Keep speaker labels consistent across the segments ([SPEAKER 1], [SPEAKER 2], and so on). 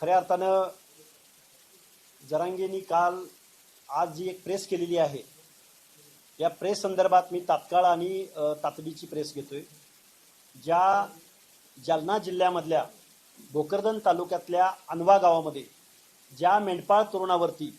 [SPEAKER 1] खऱ्या अर्थानं जरांगेनी काल आज जी एक प्रेस केलेली आहे या प्रेस संदर्भात मी तात्काळ आणि तातडीची प्रेस घेतोय ज्या जालना जिल्ह्यामधल्या भोकरदन तालुक्यातल्या अनवा गावामध्ये ज्या मेंढपाळ तरुणावरती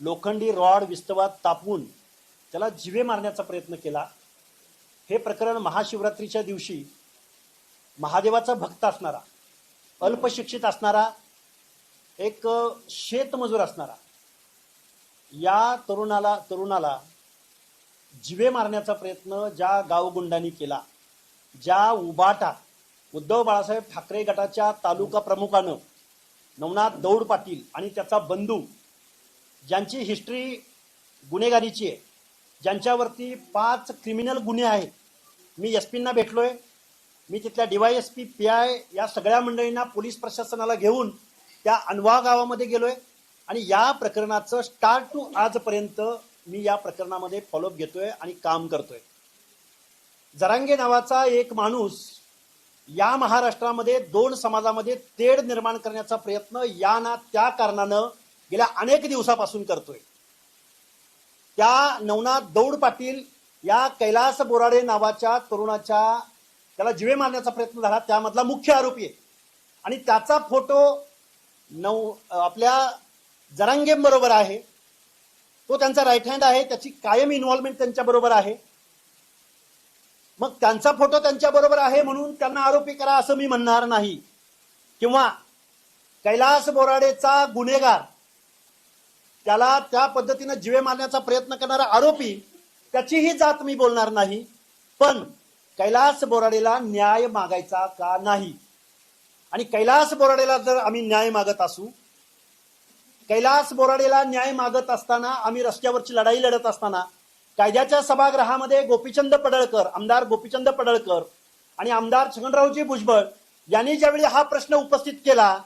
[SPEAKER 1] लोखंडी रॉड विस्तवात तापवून त्याला जिवे मारण्याचा प्रयत्न केला हे प्रकरण महाशिवरात्रीच्या दिवशी महादेवाचा भक्त असणारा अल्पशिक्षित असणारा एक शेतमजूर असणारा. या तरुणाला तरुणाला जिवे मारण्याचा प्रयत्न ज्या गावगुंडांनी केला ज्या उबाटा उद्धव बाळासाहेब ठाकरे गटाच्या तालुका प्रमुखानं नवनाथ दौड पाटील आणि त्याचा बंधू ज्यांची हिस्ट्री गुन्हेगारीची आहे ज्यांच्यावरती पाच क्रिमिनल गुन्हे आहेत. मी एस पींना भेटलोय. मी तिथल्या D Y S P P I या सगळ्या मंडळींना पोलीस प्रशासनाला घेऊन त्या अनवा गावामध्ये गेलोय. आणि या प्रकरणाचं स्टार्ट टू आजपर्यंत मी या प्रकरणामध्ये फॉलोअप घेतोय आणि काम करतोय. जरांगे नावाचा एक माणूस या महाराष्ट्रामध्ये दोन समाजामध्ये तेढ निर्माण करण्याचा प्रयत्न या ना त्या कारणानं गेल्या अनेक दिवसापासून करतोय. त्या नवनाथ दौड पाटील या कैलास बोराडे नावाच्या तरुणाच्या त्याला जिवे मारण्याचा प्रयत्न झाला. त्यामधला मुख्य आरोपी आहे. आणि त्याचा फोटो नऊ आपल्या जरांगेम बरोबर आहे. तो त्यांचा राईट हँड आहे त्याची कायम इन्व्हॉल्वमेंट त्यांच्या बरोबर आहे. मग त्यांचा फोटो त्यांच्या बरोबर आहे म्हणून त्यांना आरोपी करा असं मी म्हणणार नाही. किंवा कैलास बोराडेचा गुन्हेगार त्याला त्या पद्धतीनं जिवे मारण्याचा प्रयत्न करणारा आरोपी त्याचीही जात मी बोलणार नाही. पण कैलास बोराडेला न्याय मागायचा का नाही? आणि कैलास बोराडेला जर आम्ही न्याय मागत असू कैलास बोराडेला न्याय मागत असताना आम्ही रस्त्यावरची लढाई लढत असताना कायद्याच्या सभागृहामध्ये गोपीचंद पडळकर आमदार गोपीचंद पडळकर आणि आमदार छगनरावजी भुजबळ यांनी ज्यावेळी हा प्रश्न उपस्थित केला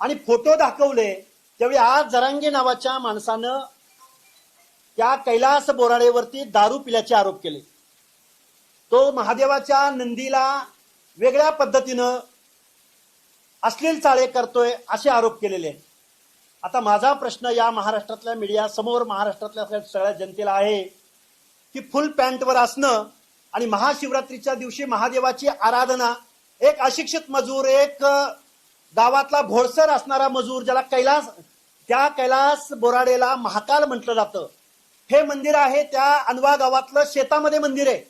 [SPEAKER 1] आणि फोटो दाखवले त्यावेळी आज जरांगे नावाच्या माणसानं त्या कैलास बोराडेवरती दारू पिल्याचे आरोप केले. तो महादेवाच्या नंदीला वेगळ्या पद्धतीनं अश्लील चाळे करतोय असे आरोप केलेले आहेत. आता माझा प्रश्न या महाराष्ट्रातल्या मीडिया समोर महाराष्ट्रातल्या सगळ्या- जनतेला आहे की फुल पॅन्टवर असणं आणि महाशिवरात्रीच्या दिवशी महादेवाची आराधना एक अशिक्षित मजूर एक गावातला भोळसर असणारा मजूर ज्याला कैलास त्या कैलास बोराडेला महाकाल म्हटलं जातं. हे मंदिर आहे त्या अनवा गावातलं शेतामध्ये मंदिर आहे.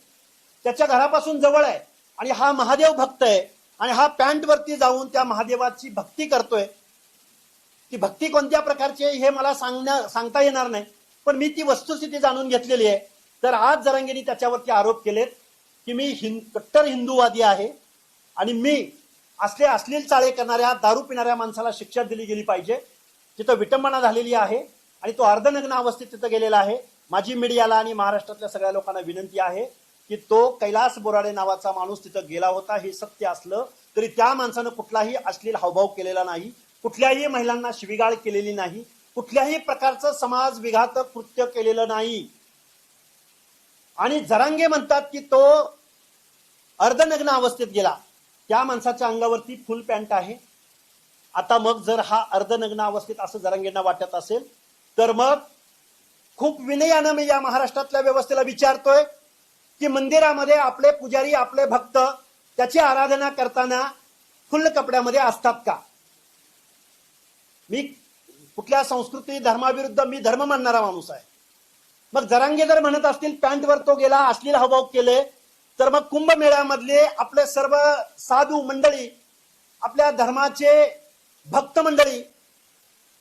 [SPEAKER 1] त्याच्या घरापासून जवळ आहे आणि हा महादेव भक्त आहे. आणि हा पॅन्टवरती जाऊन त्या महादेवाची भक्ती करतोय. ती भक्ती कोणत्या प्रकारची आहे हे मला सांगण्या सांगता येणार नाही. पण मी ती वस्तुस्थिती जाणून घेतलेली आहे. तर आज जरांगेनी त्याच्यावरती आरोप केलेत की मी हिं कट्टर हिंदूवादी आहे आणि मी असले अश्लील चाळे करणाऱ्या दारू पिणाऱ्या माणसाला शिक्षा दिली गेली पाहिजे. तिथं विटंबना झालेली आहे आणि तो अर्धनग्न अवस्थेत तिथं गेलेला आहे. माझी मीडियाला आणि महाराष्ट्रातल्या सगळ्या लोकांना विनंती आहे. की तो कैलास बोराडे नावाचा माणूस तिथं गेला होता हे सत्य असलं तरी त्या माणसानं कुठलाही अश्लील हावभाव केलेला नाही कुठल्याही महिलांना शिविगाळ केलेली नाही कुठल्याही प्रकारचं समाज विघातक कृत्य केलेलं नाही. आणि जरांगे म्हणतात की तो अर्धनग्न अवस्थेत गेला. त्या माणसाच्या अंगावरती फुल पॅन्ट आहे. आता मग जर हा अर्धनग्न अवस्थेत असं जरांगेंना वाटत असेल तर मग खूप विनयानं मी या महाराष्ट्रातल्या व्यवस्थेला विचारतोय. की मंदिरामध्ये आपले पुजारी आपले भक्त त्याची आराधना करताना फुल्ल कपड्यामध्ये असतात का? मी कुठल्या संस्कृती धर्माविरुद्ध मी धर्म मानणारा माणूस आहे. मग जरांगे जर म्हणत असतील पॅन्टवर तो गेला अश्लील हावभाव केले तर मग कुंभमेळ्यामधले आपले सर्व साधू मंडळी आपल्या धर्माचे भक्त मंडळी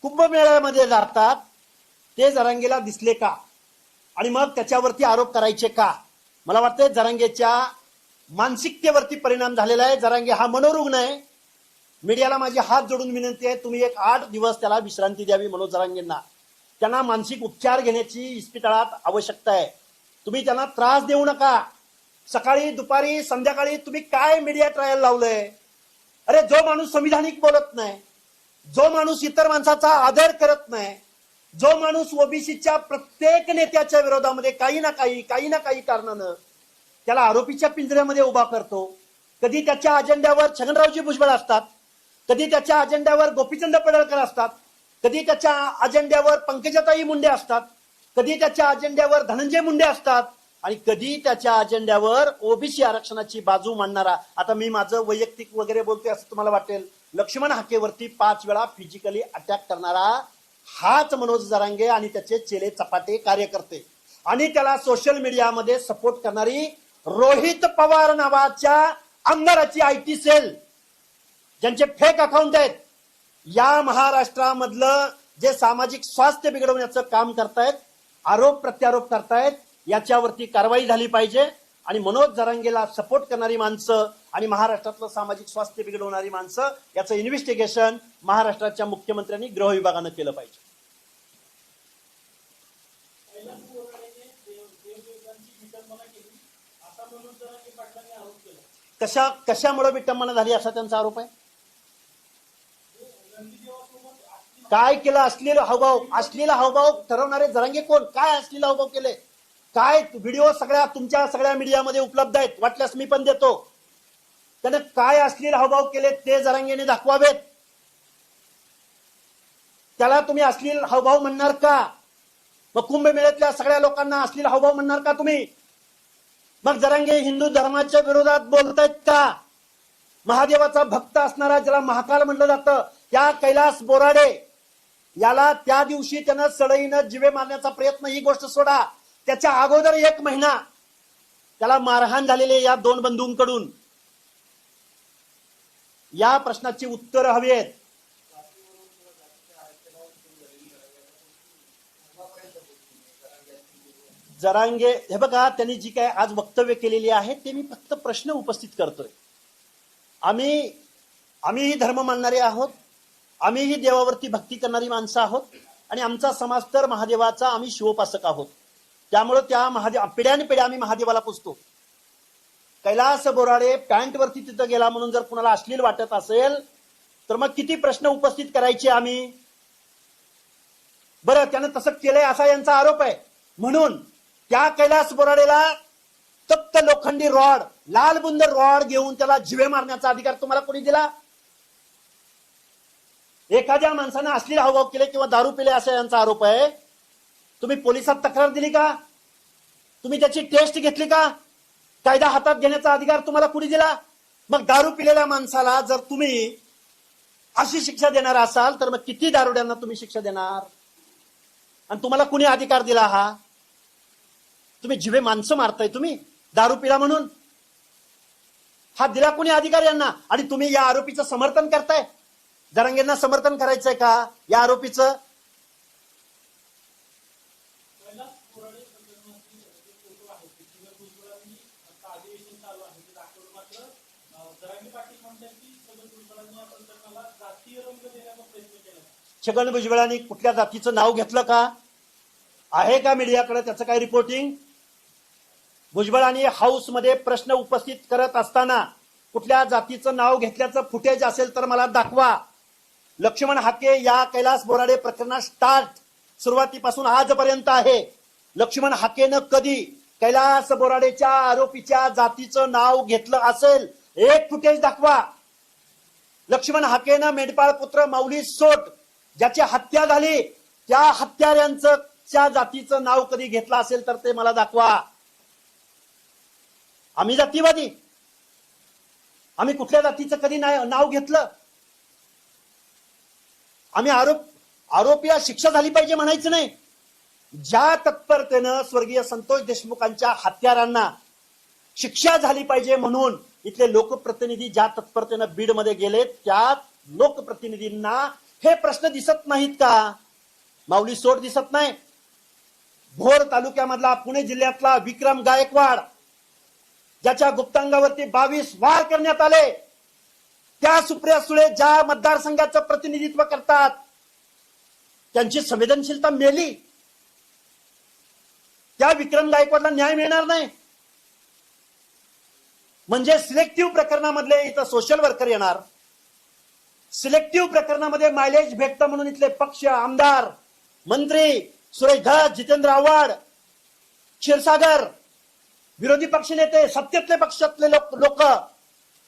[SPEAKER 1] कुंभमेळ्यामध्ये जातात ते जरांगेला दिसले का? आणि मग त्याच्यावरती आरोप करायचे का? मला वाटतंय जरांगेच्या मानसिकतेवरती परिणाम झालेला आहे. जरांगे हा मनोरुग्ण आहे. मीडियाला माझी हात जोडून विनंती आहे तुम्ही एक आठ दिवस त्याला विश्रांती द्यावी मनोज जरांगेंना. त्यांना मानसिक उपचार घेण्याची इस्पितळात आवश्यकता आहे. तुम्ही त्यांना त्रास देऊ नका. सकाळी दुपारी संध्याकाळी तुम्ही काय मीडिया ट्रायल लावलंय? अरे जो माणूस संविधानिक बोलत नाही जो माणूस इतर माणसाचा आदर करत नाही जो माणूस ओबीसीच्या प्रत्येक नेत्याच्या विरोधामध्ये काही ना काही काही ना काही कारणानं त्याला आरोपीच्या पिंजऱ्यामध्ये उभा करतो कधी त्याच्या अजेंड्यावर छगनरावजी भुजबळ असतात कधी त्याच्या अजेंड्यावर गोपीचंद पडळकर असतात कधी त्याच्या अजेंड्यावर पंकजाताई मुंडे असतात कधी त्याच्या अजेंड्यावर धनंजय मुंडे असतात आणि कधी त्याच्या अजेंड्यावर ओबीसी आरक्षणाची बाजू मांडणारा आता मी माझं वैयक्तिक वगैरे बोलतोय असं तुम्हाला वाटेल लक्ष्मण हाकेवरती पाच वेळा फिजिकली अटॅक करणारा हाच मनोज जरांगे आणि त्याचे चेले चपाटे कार्यकर्ते. आणि त्याला सोशल मीडियामध्ये सपोर्ट करणारी रोहित पवार नावाच्या आमदाराची आय टी सेल ज्यांचे फेक अकाउंट आहेत. या महाराष्ट्रामधलं जे सामाजिक स्वास्थ्य बिघडवण्याचं काम करतायत आरोप प्रत्यारोप करतायत याच्यावरती कारवाई झाली पाहिजे. आणि मनोज जरांगेला सपोर्ट करणारी माणसं आणि महाराष्ट्रातलं सामाजिक स्वास्थ्य बिघडवणारी माणसं याचं इन्व्हेस्टिगेशन महाराष्ट्राच्या मुख्यमंत्र्यांनी गृह विभागानं केलं पाहिजे. कशा कशामुळे विटंबना झाली असा त्यांचा आरोप आहे? काय केलं? असलेलं हावभाव असलेला हावभाव ठरवणारे जरांगे कोण? काय असलेला हावभाव केले? काय व्हिडिओ सगळ्या तुमच्या सगळ्या मीडियामध्ये उपलब्ध आहेत वाटल्यास मी पण देतो. त्याने काय असलेले हावभाव केले ते जरांगेने दाखवावेत. त्याला तुम्ही अश्लील हावभाव म्हणणार का? मग कुंभमेळ्यातल्या सगळ्या लोकांना अश्लील हावभाव म्हणणार का तुम्ही? मग जरांगे हिंदू धर्माच्या विरोधात बोलतायत का? महादेवाचा भक्त असणारा ज्याला महाकाल म्हणलं जातं या कैलास बोराडे याला त्या दिवशी त्यानं सडईनं जिवे मारण्याचा प्रयत्न ही गोष्ट सोडा. त्याच्या अगोदर एक महिना त्याला मारहाण झालेले या दोन बंधूंकडून. या प्रश्नाची उत्तर हवी आहेत. जरांगे हे बघा त्यांनी जी काय आज वक्तव्य केलेली आहे ते मी फक्त प्रश्न उपस्थित करतोय. आम्ही आम्हीही धर्म मानणारे आहोत आम्हीही देवावरती भक्ती करणारी माणसं आहोत आणि आमचा समाज तर महादेवाचा आम्ही शिवोपासक आहोत. त्यामुळं त्या महादेव पिढ्याने पिढ्या आम्ही महादेवाला पुजतो. कैलास बोराडे पॅन्टवरती तिथं गेला म्हणून जर कुणाला अश्लील वाटत असेल तर मग किती प्रश्न उपस्थित करायचे आम्ही? बरं त्यानं तसं केलंय असा यांचा आरोप आहे. म्हणून त्या कैलास बोराडेला तप्त लोखंडी रॉड लाल बुंदर रॉड घेऊन त्याला जिवे मारण्याचा अधिकार तुम्हाला कोणी दिला? एखाद्या माणसानं अश्लील हावभाव केले किंवा दारू पिले असा यांचा आरोप आहे. तुम्ही पोलिसात तक्रार दिली का? तुम्ही त्याची टेस्ट घेतली का? कायदा हातात घेण्याचा अधिकार तुम्हाला कुणी दिला? मग दारू पिलेल्या माणसाला जर तुम्ही अशी शिक्षा देणार असाल तर मग किती दारुड्यांना तुम्ही शिक्षा देणार? आणि तुम्हाला कुणी अधिकार दिला हा? तुम्ही जिवे माणसं मारताय तुम्ही दारू पिला म्हणून. हा दिला कुणी अधिकार यांना? आणि तुम्ही या आरोपीचं समर्थन करताय? दरंगेंना समर्थन करायचंय का? या आरोपीचं छगन भुजबळांनी कुठल्या जातीचं नाव घेतलं का? आहे का मीडियाकडे त्याचं काय रिपोर्टिंग भुजबळांनी हाऊसमध्ये प्रश्न उपस्थित करत असताना कुठल्या जातीचं नाव घेतल्याचं फुटेज असेल तर मला दाखवा. लक्ष्मण हाके या कैलास बोराडे प्रकरणात स्टार्ट सुरुवातीपासून आजपर्यंत आहे. लक्ष्मण हाकेनं कधी कैलास बोराडेच्या आरोपीच्या जातीचं नाव घेतलं असेल? एक फुटेज दाखवा. लक्ष्मण हाकेनं मेंढपाळ पुत्र माऊली सोट ज्याची हत्या झाली त्या हत्याऱ्यांचं त्या जातीचं नाव कधी घेतलं असेल तर ते मला दाखवा. आम्ही जातीवादी. आम्ही कुठल्या जातीचं कधी नाही- नाव घेतलं? आम्ही आरोप आरोपीला शिक्षा झाली पाहिजे म्हणायचं नाही. ज्या तत्परतेनं स्वर्गीय संतोष देशमुखांच्या हत्यारांना शिक्षा झाली पाहिजे म्हणून इथले लोकप्रतिनिधी ज्या तत्परतेनं बीडमध्ये गेले त्या लोकप्रतिनिधींना हे प्रश्न दिसत नाहीत का? माऊली सोड दिसत नाही. भोर तालुक्यामधला पुणे जिल्ह्यातला विक्रम गायकवाड ज्याच्या गुप्तांगावरती बावीस वार करण्यात आले. त्या सुप्रिया सुळे ज्या मतदारसंघाचं प्रतिनिधित्व करतात त्यांची संवेदनशीलता मेली. त्या विक्रम गायकवाडला न्याय मिळणार नाही. म्हणजे सिलेक्टिव्ह प्रकरणामधले इथं सोशल वर्कर येणार. सिलेक्टिव्ह प्रकरणामध्ये मायलेज भेटतं म्हणून इथले पक्ष आमदार मंत्री सुरेश धस जितेंद्र आव्हाड क्षीरसागर विरोधी पक्ष नेते सत्तेतले पक्षातले लोक लोक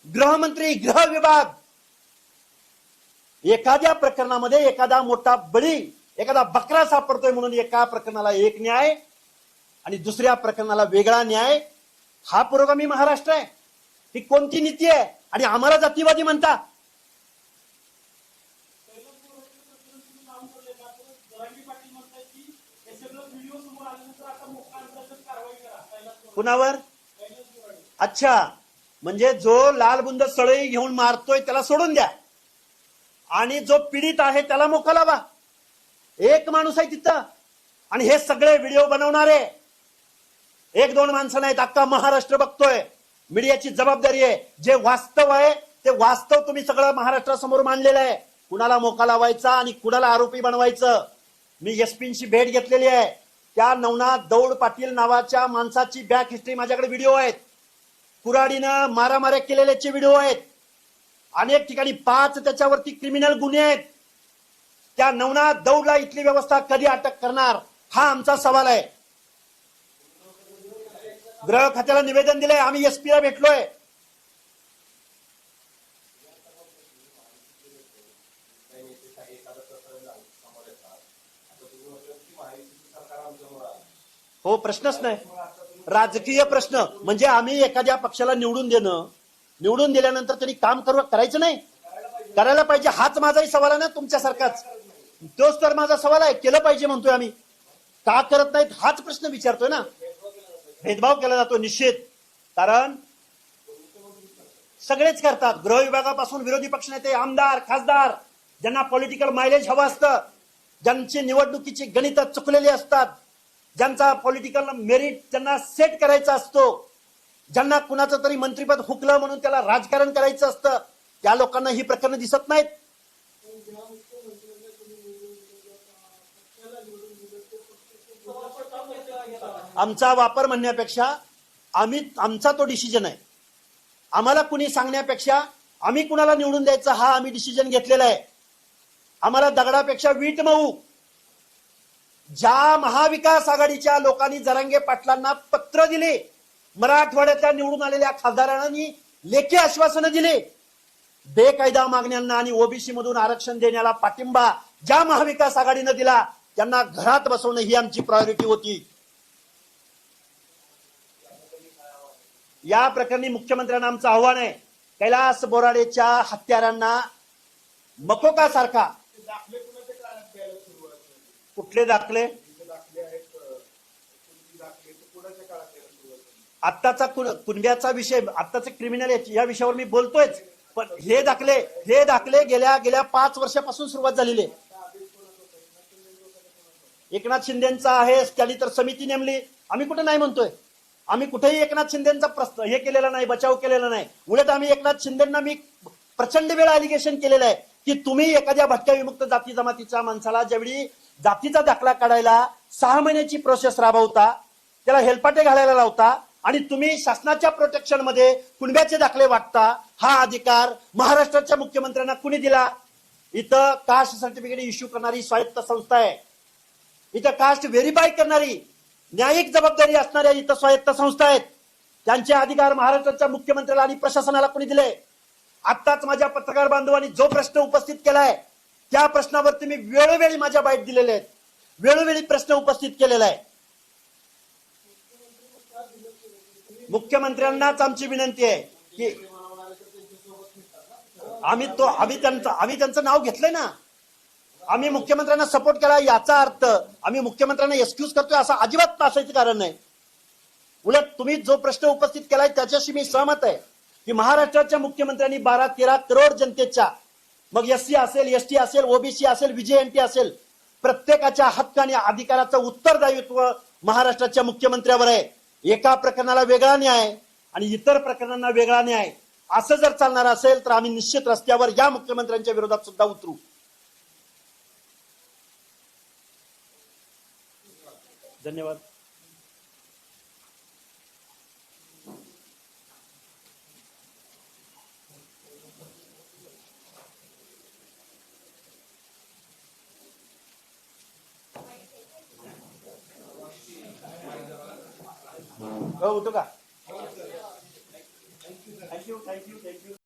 [SPEAKER 1] गृहमंत्री गृह विभाग. एखाद्या प्रकरणामध्ये एखादा मोठा बळी एखादा बकरा सापडतोय म्हणून एका प्रकरणाला एक न्याय आणि दुसऱ्या प्रकरणाला वेगळा न्याय हा पुरोगामी महाराष्ट्र आहे. ही कोणती नीती आहे? आणि आम्हाला जातीवादी म्हणता. कुणावर? अच्छा म्हणजे जो लाल बुंद सळई घेऊन मारतोय त्याला सोडून द्या. आणि जो पीडित आहे त्याला मोका लावा. एक माणूस आहे तिथं. आणि हे सगळे व्हिडिओ बनवणारे. एक दोन माणसं नाहीत अख्खा महाराष्ट्र बघतोय. मीडियाची जबाबदारी आहे. जे वास्तव आहे ते वास्तव तुम्ही सगळं महाराष्ट्रासमोर मांडलेलं आहे. कुणाला मोका लावायचा आणि कुणाला आरोपी बनवायचं? मी एसपींची भेट घेतलेली आहे. त्या नवनाथ दौड पाटील नावाच्या माणसाची बॅक हिस्ट्री माझ्याकडे व्हिडिओ आहेत. कुराडीनं मारामाऱ्या केलेल्याचे व्हिडिओ आहेत. अनेक ठिकाणी पाच त्याच्यावरती क्रिमिनल गुन्हे आहेत. त्या नवनाथ दौडला इथली व्यवस्था कधी अटक करणार? हा आमचा सवाल आहे. गृह खात्याला निवेदन दिलंय. आम्ही एसपी ला भेटलोय. हो प्रश्नच नाही. राजकीय प्रश्न म्हणजे आम्ही एखाद्या पक्षाला निवडून देणं. निवडून दिल्यानंतर त्यांनी काम करू करायचं नाही. करायला पाहिजे हाच माझाही सवाल आहे ना तुमच्यासारखाच. तोच तर माझा सवाल आहे. केलं पाहिजे म्हणतोय आम्ही. का करत नाहीत हाच प्रश्न विचारतोय ना. भेदभाव केला जातो निश्चित कारण सगळेच करतात. गृह विभागापासून विरोधी पक्षनेते आमदार खासदार ज्यांना पॉलिटिकल मायलेज हवं असतं ज्यांची निवडणुकीची गणित चुकलेली असतात ज्यांचा पॉलिटिकल मेरिट त्यांना सेट करायचा असतो ज्यांना कुणाचं तरी मंत्रीपद हुकलं म्हणून त्याला राजकारण करायचं असतं त्या लोकांना ही प्रकरणं दिसत नाहीत. आमचा वापर म्हणण्यापेक्षा आम्ही आमचा तो डिसिजन आहे. आम्हाला कुणी सांगण्यापेक्षा आम्ही कुणाला निवडून द्यायचं हा आम्ही डिसिजन घेतलेला आहे. आम्हाला दगडापेक्षा वीट मऊ. ज्या महाविकास आघाडीच्या लोकांनी जरांगे पाटलांना पत्र दिले मराठवाड्यातल्या निवडून आलेल्या खासदारांनी लेखी आश्वासनं दिले बेकायदा मागण्यांना आणि ओबीसी मधून आरक्षण देण्याला पाठिंबा ज्या महाविकास आघाडीनं दिला त्यांना घरात बसवणं ही आमची प्रायोरिटी होती. या प्रकरणी मुख्यमंत्र्यांना आमचं आव्हान आहे. कैलास बोराडेच्या हत्यारांना मकोका सारखा? कुठले दाखले? आत्ताचा कुण- कुणब्याचा विषय आत्ताचे क्रिमिनल या विषयावर मी बोलतोयच. पण हे दाखले हे दाखले गेल्या गेल्या पाच वर्षापासून सुरुवात झालेली आहे. एकनाथ शिंदेचा आहे त्यांनी तर समिती नेमली. आम्ही कुठे नाही म्हणतोय? आम्ही कुठेही एकनाथ शिंदेचा प्रस्त हे केलेला नाही बचाव केलेला नाही. उलट आम्ही एकनाथ शिंदेना मी प्रचंड वेळा अलिगेशन केलेलं आहे की तुम्ही एखाद्या भटक्या विमुक्त जाती जमातीच्या माणसाला ज्यावेळी जातीचा दाखला काढायला सहा महिन्याची प्रोसेस राबवता त्याला हेलपाटे घालायला लावता आणि तुम्ही शासनाच्या प्रोटेक्शनमध्ये कुणब्याचे दाखले वाटता हा अधिकार महाराष्ट्राच्या मुख्यमंत्र्यांना कुणी दिला? इथं कास्ट सर्टिफिकेट इश्यू करणारी स्वायत्त संस्था आहे. इथं कास्ट व्हेरीफाय करणारी न्यायिक जबाबदारी असणाऱ्या इथं स्वायत्त संस्था आहेत. त्यांचे अधिकार महाराष्ट्राच्या मुख्यमंत्र्याला आणि प्रशासनाला कोणी दिले? आत्ताच माझ्या पत्रकार बांधवांनी जो प्रश्न उपस्थित केलाय त्या प्रश्नावरती मी वेळोवेळी माझ्या बाईट दिलेले आहेत. वेळोवेळी प्रश्न उपस्थित केलेला आहे. मुख्यमंत्र्यांनाच आमची विनंती आहे की आम्ही तो आम्ही त्यांचं आम्ही त्यांचं नाव घेतलंय ना? आम्ही मुख्यमंत्र्यांना सपोर्ट केला याचा अर्थ आम्ही मुख्यमंत्र्यांना एक्सक्यूज करतोय असं अजिबात असायचं कारण नाही. उलट तुम्ही जो प्रश्न उपस्थित केलाय त्याच्याशी मी सहमत आहे की महाराष्ट्राच्या मुख्यमंत्र्यांनी बारा तेरा करोड जनतेच्या मग एस सी असेल एस टी असेल ओबीसी असेल विजेएनटी असेल प्रत्येकाच्या हक्क आणि अधिकाराचं उत्तरदायित्व महाराष्ट्राच्या मुख्यमंत्र्यावर आहे. एका प्रकरणाला वेगळा न्याय आणि इतर प्रकरणांना वेगळा न्याय. असं जर चालणार असेल तर आम्ही निश्चित रस्त्यावर या मुख्यमंत्र्यांच्या विरोधात सुद्धा उतरू. धन्यवाद. होतो का? Thank you thank you thank you